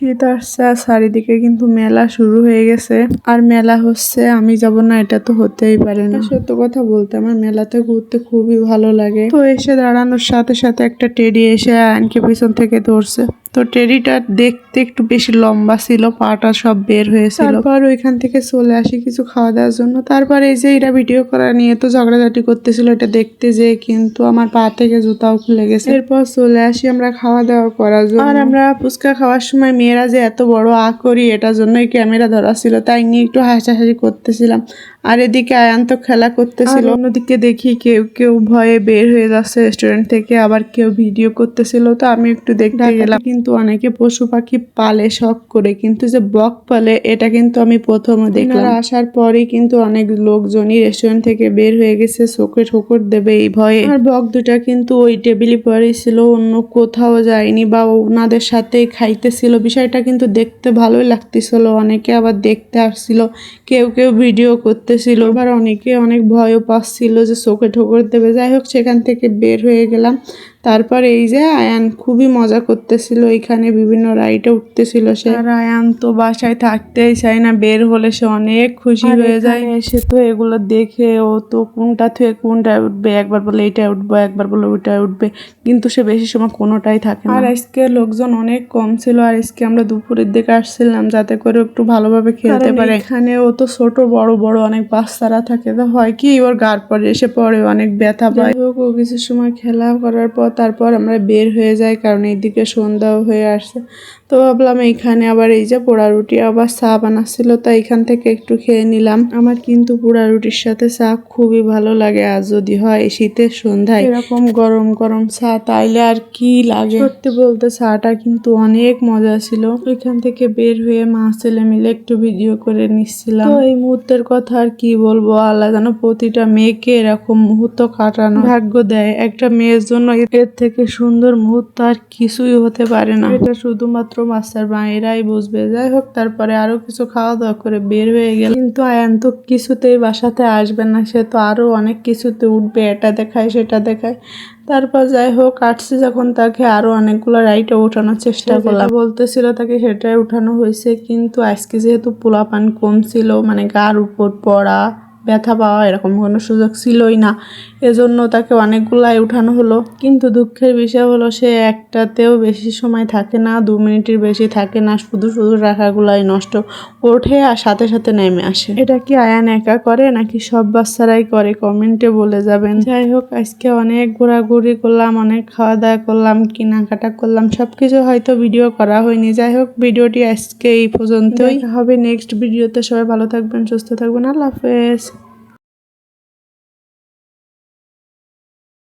শীত আসছে আর চারিদিকে কিন্তু মেলা শুরু হয়ে গেছে। আর মেলা হচ্ছে, আমি যাব না, এটা তো হতেই পারে না। সত্য কথা বলতে, আমার মেলাতে ঘুরতে খুবই ভালো লাগে। তো এসে দাঁড়ানোর সাথে সাথে একটা টেডি এসে আয়নকে পিছন থেকে ধরছে। তো টেডিটা দেখতে একটু বেশি লম্বা ছিল পাটা সব বের হয়েছিল। তারপর ওইখান থেকে চলে আসি কিছু খাওয়া দাওয়ার জন্য। তারপর এই যে এরা ভিডিও করা নিয়ে তো ঝগড়াঝাটি করতেছিল এটা দেখতে যে কিন্তু আমার পা থেকে জুতাও খুলে গেছে। এরপর চলে আসি আমরা খাওয়া দাওয়া করার জন্য। আর আমরা ফুচকা খাওয়ার সময় মেয়েরা যে এত বড় আ করি এটার জন্যই ক্যামেরা ধরা ছিল তাই নিয়ে একটু হাসাহাসি করতেছিলাম। আর এদিকে আয়ান তো খেলা করতেছিল। অন্যদিকে দেখি কেউ কেউ ভয়ে বের হয়ে যাচ্ছে রেস্টুরেন্ট থেকে আবার কেউ ভিডিও করতেছিল। তো আমি একটু দেখতে গেলাম। কিন্তু অনেকে পশু পাখি পালে শখ করে কিন্তু যে বক পালে এটা কিন্তু আমি প্রথমে দেখলাম। আসার পরেই কিন্তু অনেক লোকজনই রেস্টুরেন্ট থেকে বের হয়ে গেছে চোখে ঠোকর দেবে এই ভয়ে। আর বক দুটা কিন্তু ওই টেবিলই পরেই ছিল অন্য কোথাও যায়নি বা ওনাদের সাথে খাইতেছিল। বিষয়টা কিন্তু দেখতে ভালোই লাগতেছিল অনেকে আবার দেখতে আসছিল কেউ কেউ ভিডিও করতেছিল আবার অনেকে অনেক ভয়ও পাচ্ছিল যে চোখে ঠোকর দেবে। যাই হোক, সেখান থেকে বের হয়ে গেলাম। তারপর এই যে আয়ান খুবই মজা করতেছিল এখানে বিভিন্ন রাইডে উঠতেছিল সে। আর আয়ান তো বাসায় থাকতেই চায় না বের হলে সে অনেক খুশি হয়ে যায়। এসে তো এগুলো দেখে ও তো কোনটা থেকে কোনটায় উঠবে একবার বলে এইটায় উঠবো একবার বলে ওইটায় উঠবে কিন্তু সে বেশি সময় কোনোটাই থাকে না। আর আজকে লোকজন অনেক কম ছিল আর আজকে আমরা দুপুরের দিকে আসছিলাম যাতে করে একটু ভালোভাবে খেলতে পারে। এখানে ও তো ছোট বড় বড় অনেক বাচ্চারা থাকে তো হয় কি ওর গার পরে এসে পড়ে অনেক ব্যথা পায়। ও কিছু সময় খেলা করার পর তারপর আমরা বের হয়ে যাই, কারণ এইদিকে সন্ধ্যাও হয়ে আসছে। তো ভাবলাম এইখানে আবার এই যে পোড়া রুটি, আবার চা বানাচ্ছিল তো এখান থেকে একটু খেয়ে নিলাম। আমার কিন্তু পোড়া রুটির সাথে চা খুবই ভালো লাগে, আর যদি হয় শীতের সন্ধ্যায় এরকম গরম গরম চা, তাইলে আর কি লাগে? সত্যি বলতে চাটা কিন্তু অনেক মজা ছিল। ওইখান থেকে বের হয়ে মা ছেলে মিলে একটু ভিডিও করে নিচ্ছিলাম। এই মুহূর্তের কথা আর কি বলব? আল্লাহ যেন প্রতিটা মেয়েকে এরকম মুহূর্ত কাটানো ভাগ্য দেয়। একটা মেয়ের জন্য এর থেকে সুন্দর মুহূর্ত আর কিছুই হতে পারে না। এটা শুধুমাত্র মাস্টার মায়েরাই বুঝবে। যাই হোক তারপরে আরও কিছু খাওয়া দাওয়া করে বের হয়ে গেল। কিন্তু আয়ান তো কিছুতেই বাসাতে আসবে না সে তো আরও অনেক কিছুতে উঠবে এটা দেখায় সেটা দেখায়। তারপর যাই হোক আসছে যখন তাকে আরও অনেকগুলো রাইটে ওঠানোর চেষ্টা করলাম। বলতেছিল তাকে সেটাই উঠানো হয়েছে কিন্তু আজকে যেহেতু পোলাপান কম ছিল মানে গার উপর পড়া ব্যথা পাওয়া এরকম কোনো সুযোগ ছিলই না। এজন্য তাকে অনেকগুলাই উঠানো হলো। কিন্তু দুঃখের বিষয় হলো, সে একটাতেও বেশি সময় থাকে না, দু মিনিটের বেশি থাকে না, শুধু শুধু রাখাগুলাই নষ্ট ওঠে আর সাথে সাথে নেমে আসে। এটা কি আয়ান একা করে নাকি সব বাচ্চারাই করে? কমেন্টে বলে যাবেন। যাই হোক, আজকে অনেক ঘোরাঘুরি করলাম, অনেক খাওয়া দাওয়া করলাম, কেনাকাটা করলাম সব কিছু হয়তো ভিডিও করা হয়নি। যাই হোক, ভিডিওটি আজকে এই পর্যন্তই। হবে নেক্সট ভিডিওতে। সবাই ভালো থাকবেন, সুস্থ থাকবেন। আল্লাহ হাফেজ।